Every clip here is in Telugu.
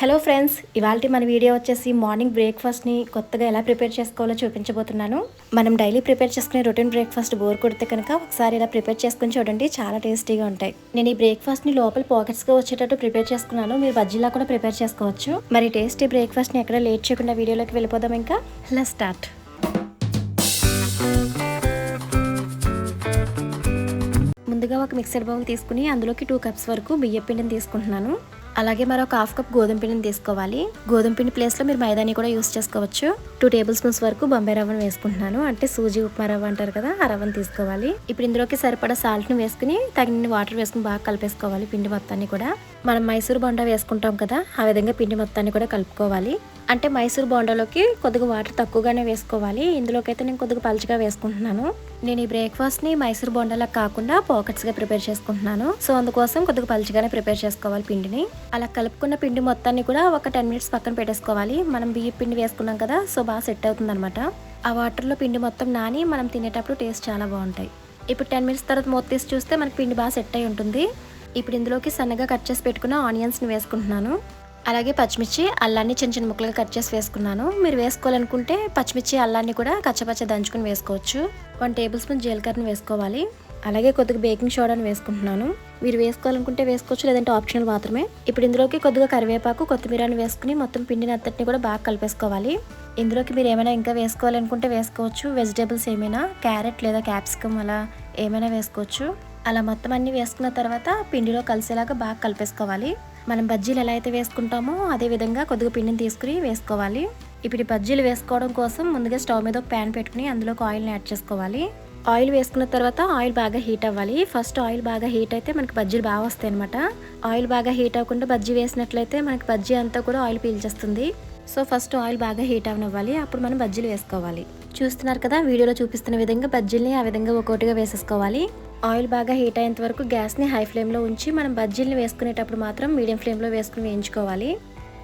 హలో ఫ్రెండ్స్ ఇవాళ మన వీడియో వచ్చేసి మార్నింగ్ బ్రేక్ఫాస్ట్ని కొత్తగా ఎలా ప్రిపేర్ చేసుకోవాలో చూపించబోతున్నాను. మనం డైలీ ప్రిపేర్ చేసుకునే రొటీన్ బ్రేక్ఫాస్ట్ బోర్ కొడితే కనుక ఒకసారి ఇలా ప్రిపేర్ చేసుకుని చూడండి చాలా టేస్టీగా ఉంటాయి. నేను ఈ బ్రేక్ఫాస్ట్ని లోపల పాకెట్స్గా వచ్చేటట్టు ప్రిపేర్ చేసుకున్నాను మీరు బజ్జీలా కూడా ప్రిపేర్ చేసుకోవచ్చు. మరి టేస్టీ బ్రేక్ఫాస్ట్ని ఎక్కడ లేట్ చేయకుండా వీడియోలోకి వెళ్ళిపోదాం ఇంకా. లెస్ స్టార్ట్ ముందుగా ఒక మిక్సర్ బౌల్ తీసుకుని అందులోకి టూ కప్స్ వరకు బియ్య పిండిని తీసుకుంటున్నాను. అలాగే మరొక హాఫ్ కప్ గోధుమ పిండిని తీసుకోవాలి. గోధుమ పిండి ప్లేస్లో మీరు మైదాని కూడా యూస్ చేసుకోవచ్చు. టూ టేబుల్ స్పూన్స్ వరకు బొంబాయి రవ్వను వేసుకుంటున్నాను. అంటే సూజీ ఉప్మా రవ్వ అంటారు కదా ఆ రవ్వను తీసుకోవాలి. ఇప్పుడు ఇందులోకి సరిపడా సాల్ట్ని వేసుకుని తగిన వాటర్ వేసుకుని బాగా కలిపేసుకోవాలి పిండి మొత్తాన్ని కూడా. మనం మైసూర్ బొండా వేసుకుంటాం కదా ఆ విధంగా పిండి మొత్తాన్ని కూడా కలుపుకోవాలి. అంటే మైసూర్ బోండాలోకి కొద్దిగా వాటర్ తక్కువగానే వేసుకోవాలి. ఇందులోకి అయితే నేను కొద్దిగా పలుచగా వేసుకుంటున్నాను. నేను ఈ బ్రేక్ఫాస్ట్ని మైసూర్ బొండలా కాకుండా పాకెట్స్గా ప్రిపేర్ చేసుకుంటున్నాను. సో అందుకోసం కొద్దిగా పలుచగానే ప్రిపేర్ చేసుకోవాలి పిండిని. అలా కలుపుకున్న పిండి మొత్తాన్ని కూడా ఒక టెన్ మినిట్స్ పక్కన పెట్టేసుకోవాలి. మనం బియ్య పిండి వేసుకున్నాం కదా సో బాగా సెట్ అవుతుంది అనమాట ఆ వాటర్లో పిండి మొత్తం నాని మనం తినేటప్పుడు టేస్ట్ చాలా బాగుంటాయి. ఇప్పుడు టెన్ మినిట్స్ తర్వాత మూత తీసి చూస్తే మనకి పిండి బాగా సెట్ అయి ఉంటుంది. ఇప్పుడు ఇందులోకి సన్నగా కట్ చేసి పెట్టుకున్న ఆనియన్స్ని వేసుకుంటున్నాను. అలాగే పచ్చిమిర్చి అల్లాన్ని చిన్న చిన్న ముక్కలుగా కట్ చేసి వేసుకున్నాను. మీరు వేసుకోవాలనుకుంటే పచ్చిమిర్చి అల్లాన్ని కూడా కచ్చపచ్చ దంచుకుని వేసుకోవచ్చు. వన్ టేబుల్ స్పూన్ జీలకర్రని వేసుకోవాలి. అలాగే కొద్దిగా బేకింగ్ సోడాని వేసుకుంటున్నాను. మీరు వేసుకోవాలనుకుంటే వేసుకోవచ్చు లేదంటే ఆప్షనల్ మాత్రమే. ఇప్పుడు ఇందులోకి కొద్దిగా కరివేపాకు కొత్తిమీరని వేసుకుని మొత్తం పిండిని అంతటిని కూడా బాగా కలిపేసుకోవాలి. ఇందులోకి మీరు ఏమైనా ఇంకా వేసుకోవాలనుకుంటే వేసుకోవచ్చు. వెజిటేబుల్స్ ఏమైనా క్యారెట్ లేదా క్యాప్సికమ్ అలా ఏమైనా వేసుకోవచ్చు. అలా మొత్తం అన్ని వేసుకున్న తర్వాత పిండిలో కలిసేలాగా బాగా కలిపేసుకోవాలి. మనం బజ్జీలు ఎలా అయితే వేసుకుంటామో అదే విధంగా కొద్దిగా పిండిని తీసుకుని వేసుకోవాలి. ఇప్పుడు బజ్జీలు వేసుకోవడం కోసం ముందుగా స్టవ్ మీద ఒక ప్యాన్ పెట్టుకుని అందులోకి ఆయిల్ని యాడ్ చేసుకోవాలి. ఆయిల్ వేసుకున్న తర్వాత ఆయిల్ బాగా హీట్ అవ్వాలి. ఫస్ట్ ఆయిల్ బాగా హీట్ అయితే మనకి బజ్జీలు బాగా వస్తాయి అనమాట ఆయిల్ బాగా హీట్ అవ్వకుండా బజ్జీ వేసినట్లయితే మనకి బజ్జీ అంతా కూడా ఆయిల్ పీల్చేస్తుంది. సో ఫస్ట్ ఆయిల్ బాగా హీట్ అవనివ్వాలి అప్పుడు మనం బజ్జీలు వేసుకోవాలి. చూస్తున్నారు కదా వీడియోలో చూపిస్తున్న విధంగా బజ్జీల్ని ఆ విధంగా ఒక్కొక్కటిగా వేసేసుకోవాలి. ఆయిల్ బాగా హీట్ అయ్యేంత వరకు గ్యాస్ని హై ఫ్లేమ్లో ఉంచి మనం బజ్జీలని వేసుకునేటప్పుడు మాత్రం మీడియం ఫ్లేమ్లో వేసుకుని వేయించుకోవాలి.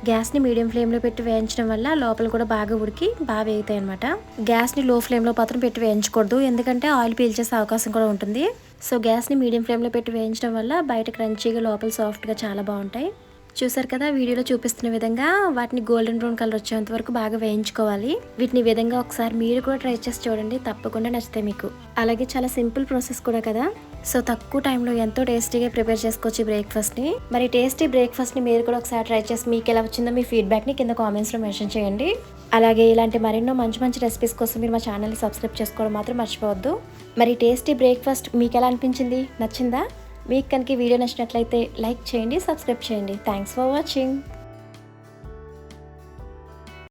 గ్యాస్ని మీడియం ఫ్లేమ్లో పెట్టి వేయించడం వల్ల లోపల కూడా బాగా ఉడికి బాగా వేగుతాయి అనమాట గ్యాస్ని లో ఫ్లేమ్లో మాత్రం పెట్టి వేయించకూడదు ఎందుకంటే ఆయిల్ పీల్చేసే అవకాశం కూడా ఉంటుంది. సో గ్యాస్ని మీడియం ఫ్లేమ్లో పెట్టి వేయించడం వల్ల బయట క్రంచీగా లోపల సాఫ్ట్గా చాలా బాగుంటాయి. చూసారు కదా వీడియోలో చూపిస్తున్న విధంగా వాటిని గోల్డెన్ బ్రౌన్ కలర్ వచ్చేంత వరకు బాగా వేయించుకోవాలి. వీటిని విధంగా ఒకసారి మీరు కూడా ట్రై చేసి చూడండి తప్పకుండా నచ్చుతాయి మీకు. అలాగే చాలా సింపుల్ ప్రాసెస్ కూడా కదా. సో తక్కువ టైంలో ఎంతో టేస్టీగా ప్రిపేర్ చేసుకోవచ్చు బ్రేక్ఫాస్ట్ని. మరి టేస్టీ బ్రేక్ఫాస్ట్ని మీరు కూడా ఒకసారి ట్రై చేసి మీకు ఎలా వచ్చిందో మీ ఫీడ్బ్యాక్ని కింద కామెంట్స్లో మెన్షన్ చేయండి. అలాగే ఇలాంటి మరెన్నో మంచి మంచి రెసిపీస్ కోసం మీరు మా ఛానల్ని సబ్స్క్రైబ్ చేసుకోవడం మాత్రం మర్చిపోవద్దు. మరి టేస్టీ బ్రేక్ఫాస్ట్ మీకు ఎలా అనిపించింది? నచ్చిందా? మీకు కనుక వీడియో నచ్చినట్లయితే లైక్ చేయండి సబ్స్క్రైబ్ చేయండి. Thanks for watching